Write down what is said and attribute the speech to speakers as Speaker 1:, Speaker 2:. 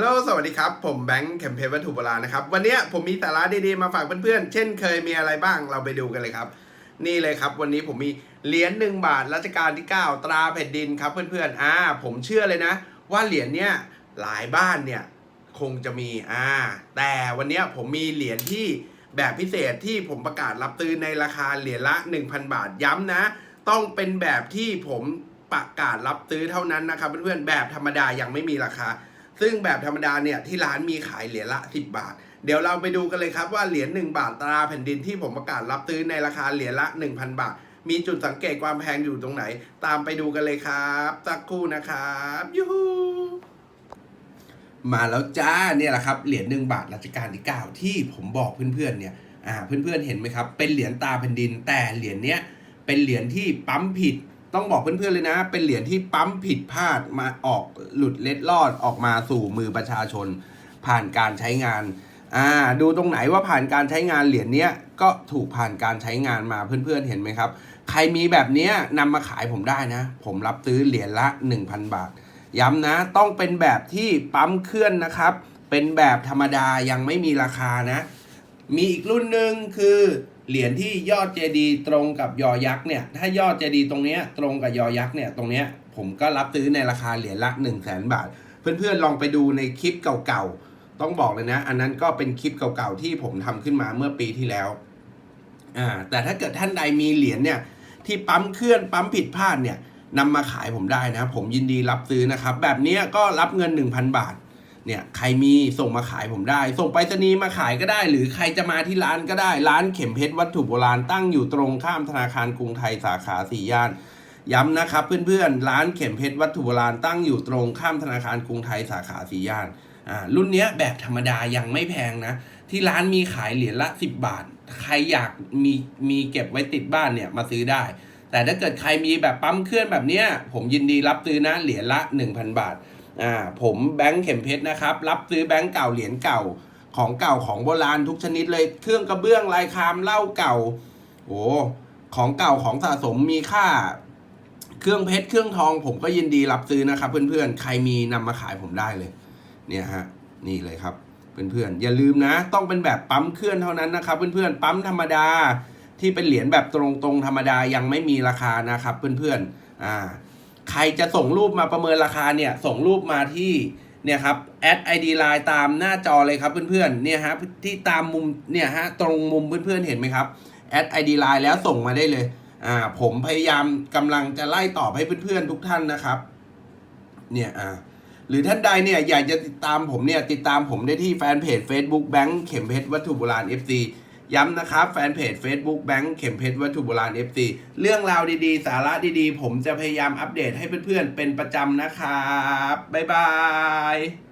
Speaker 1: ลโหล สวัสดีครับ ผมแบงค์เข็มเพชรวัตถุโบราณนะครับ วันนี้ผมมีสาระดีๆ มาฝากเพื่อนๆ เช่นเคยมีอะไรบ้าง เราไปดูกันเลยครับ นี่เลยครับ วันนี้ผมมีเหรียญหนึ่งบาทรัชกาลที่ 9 ตราแผ่นดินครับเพื่อนๆ อ่า ผมเชื่อเลยนะ ว่าเหรียญเนี้ยหลายบ้านเนี่ยคงจะมี อ่า แต่วันนี้ผมมีเหรียญที่แบบพิเศษที่ผมประกาศรับซื้อในราคาเหรียญละ 1,000 บาท ย้ำนะ ต้องเป็นแบบที่ผมประกาศรับซื้อเท่านั้นนะครับเพื่อนๆ แบบธรรมดายังไม่มีราคา ซึ่งแบบธรรมดาเนี่ยที่ร้านมีขายเหรียญละ 10 บาท เดี๋ยวเราไปดูกันเลยครับว่าเหรียญ1บาทตราแผ่นดินที่ผมประกาศรับซื้อในราคาเหรียญละ 1,000 บาท มีจุดสังเกตความแพงอยู่ตรงไหน ตามไปดูกันเลยครับสักครู่นะครับยูฮูมาแล้วจ้าเนี่ยแหละครับเหรียญหนึ่งบาทรัชกาลที่ 9 ที่ผมบอกเพื่อนๆเนี่ยอ่าเพื่อนๆเห็นไหมครับ เป็นเหรียญตาแผ่นดินแต่เหรียญเนี้ยเป็นเหรียญที่ปั๊มผิด ต้องบอกเพื่อนๆเลยนะ เป็นเหรียญที่ปั๊มผิดพลาดมาออกหลุดเล็ดลอดออกมาสู่มือประชาชน ผ่านการใช้งานอ่าดูตรงไหนว่าผ่านการใช้งานเหรียญเนี้ยก็ถูกผ่านการใช้งานมาเพื่อนๆเห็นไหมครับ ใครมีแบบเนี้ยนำมาขายผมได้นะ ผมรับซื้อเหรียญละ 1,000 บาท ย้ำนะต้องเป็นแบบที่ปั๊มเคลื่อนนะครับ เป็นแบบธรรมดายังไม่มีราคานะ มีอีกรุ่นหนึ่งคือ เหรียญที่ยอดเจดีตรงกับยอยักษ์เนี่ยถ้ายอดเจดีตรงเนี้ยตรงกับยอยักษ์เนี่ยตรงเนี้ยผมก็รับซื้อในราคาเหรียญละ1 0 0 0 0แบาท เพื่อนๆลองไปดูในคลิปเก่าๆ ต้องบอกเลยนะ อันนั้นก็เป็นคลิปเก่าๆ ที่ผมทำขึ้นมาเมื่อปีที่แล้วอ่าแต่ถ้าเกิดท่านใดมีเหรียญเนี่ยที่ปั๊มเคลื่อนปั๊มผิดพลาดเนี่ยนำมาขายผมได้นะ ผมยินดีรับซื้อนะครับ แบบนี้ก็รับเงิน 1,000 บาท เนี่ยใครมีส่งมาขายผมได้ ส่งไปรษณีย์มาขายก็ได้ หรือใครจะมาที่ร้านก็ได้ ร้านเข็มเพชรวัตถุโบราณตั้งอยู่ตรงข้ามธนาคารกรุงไทยสาขาสี่ย่านย้ำนะครับเพื่อนๆ ร้านเข็มเพชรวัตถุโบราณตั้งอยู่ตรงข้ามธนาคารกรุงไทยสาขาสี่ย่านอ่ารุ่นเนี้ยแบบธรรมดายังไม่แพงนะ ที่ร้านมีขายเหรียญละ 10 บาท ใครอยากมีมีเก็บไว้ติดบ้านเนี่ยมาซื้อได้ แต่ถ้าเกิดใครมีแบบปั๊มเคลื่อนแบบเนี้ยผมยินดีรับซื้อนะเหรียญละ 1,000 บาท อ่าผมแบงค์เข็มเพชรนะครับ รับซื้อแบงค์เก่าเหรียญเก่าของเก่าของโบราณทุกชนิดเลยเครื่องกระเบื้องลายคามเหล้าเก่าโอ้ของเก่าของสะสมมีค่า เครื่องเพชรเครื่องทองผมก็ยินดีรับซื้อนะครับ เพื่อนๆ ใครมีนำมาขายผมได้เลย เนี่ยฮะนี่เลยครับเพื่อนๆอย่าลืมนะ ต้องเป็นแบบปั๊มเคลื่อนเท่านั้นนะครับ เพื่อนๆปั๊มธรรมดาที่เป็นเหรียญแบบตรงๆธรรมดายังไม่มีราคานะครับ เพื่อนๆอ่า ใครจะส่งรูปมาประเมินราคาเนี่ย ส่งรูปมาที่เนี่ยครับแอดไอดีไลน์ตามหน้าจอเลยครับเพื่อนๆเนี่ยฮะที่ตามมุมเนี่ยฮะตรงมุมเพื่อนๆเห็นไหมครับแอดไอดีไลน์แล้วส่งมาได้เลยอ่าผมพยายามกำลังจะไล่ตอบให้เพื่อนๆทุกท่านนะครับเนี่ยอ่าหรือท่านใดเนี่ยอยากจะติดตามผมเนี่ยติดตามผมได้ที่แฟนเพจ Facebook แบงค์เข็มเพชรวัตถุโบราณ FC ย้ำนะครับ แฟนเพจ Facebook แบงค์เข็มเพชรวัตถุโบราณ FC เรื่องราวดีๆ สาระดีๆ ผมจะพยายามอัปเดตให้เพื่อนๆ เป็นประจำนะครับ บ๊ายบาย